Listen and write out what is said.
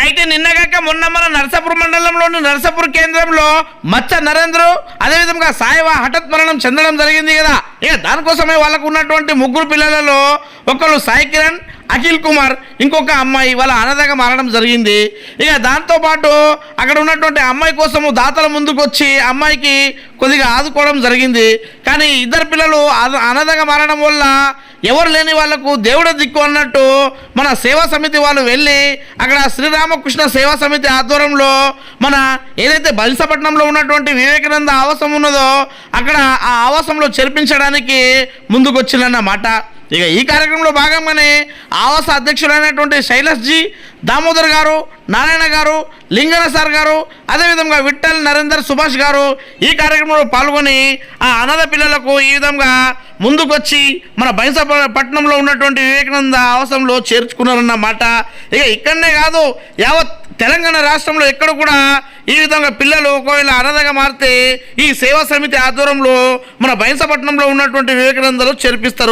అయితే నిన్నగాక మొన్న మన నరసాపూర్ మండలంలోని నరసాపూర్ కేంద్రంలో మచ్చ నరేంద్ర అదేవిధంగా సాయివా హఠత్ మరణం చెందడం జరిగింది కదా. ఇక దానికోసమే వాళ్ళకు ఉన్నటువంటి ముగ్గురు పిల్లలలో ఒకరు సాయి కిరణ్ అఖిల్ కుమార్ ఇంకొక అమ్మాయి వాళ్ళ అనాథగా మారడం జరిగింది. ఇక దాంతోపాటు అక్కడ ఉన్నటువంటి అమ్మాయి కోసము దాతల ముందుకు వచ్చి అమ్మాయికి కొద్దిగా ఆదుకోవడం జరిగింది. కానీ ఇద్దరు పిల్లలు అన- అనాథగా మారడం వల్ల ఎవరు లేని వాళ్ళకు దేవుడే దిక్కు అన్నట్టు మన సేవా సమితి వాళ్ళు వెళ్ళి అక్కడ శ్రీరామకృష్ణ సేవా సమితి ఆధ్వర్యంలో మన ఏదైతే బలిసపట్నంలో ఉన్నటువంటి వివేకానంద ఆవాసం ఉన్నదో అక్కడ ఆ ఆవాసంలో చేర్పించడానికి ముందుకొచ్చిందన్నమాట ఇక ఈ కార్యక్రమంలో భాగంగానే ఆవాస అధ్యక్షులైనటువంటి శైలష్ జీ దామోదర్ గారు నారాయణ గారు లింగన సార్ గారు అదేవిధంగా విఠల్ నరేందర్ సుభాష్ గారు ఈ కార్యక్రమంలో పాల్గొని ఆ అనాథ పిల్లలకు ఈ విధంగా ముందుకొచ్చి మన బైంస పట్టణంలో ఉన్నటువంటి వివేకానంద ఆవాసంలో చేర్చుకున్నారన్నమాట ఇక ఇక్కడనే కాదు యావత్ తెలంగాణ రాష్ట్రంలో ఎక్కడ కూడా ఈ విధంగా పిల్లలు ఒకవేళ అనాథగా మారితే ఈ సేవా సమితి ఆధ్వర్యంలో మన బైంసపట్నంలో ఉన్నటువంటి వివేకానందలో చేర్పిస్తారు.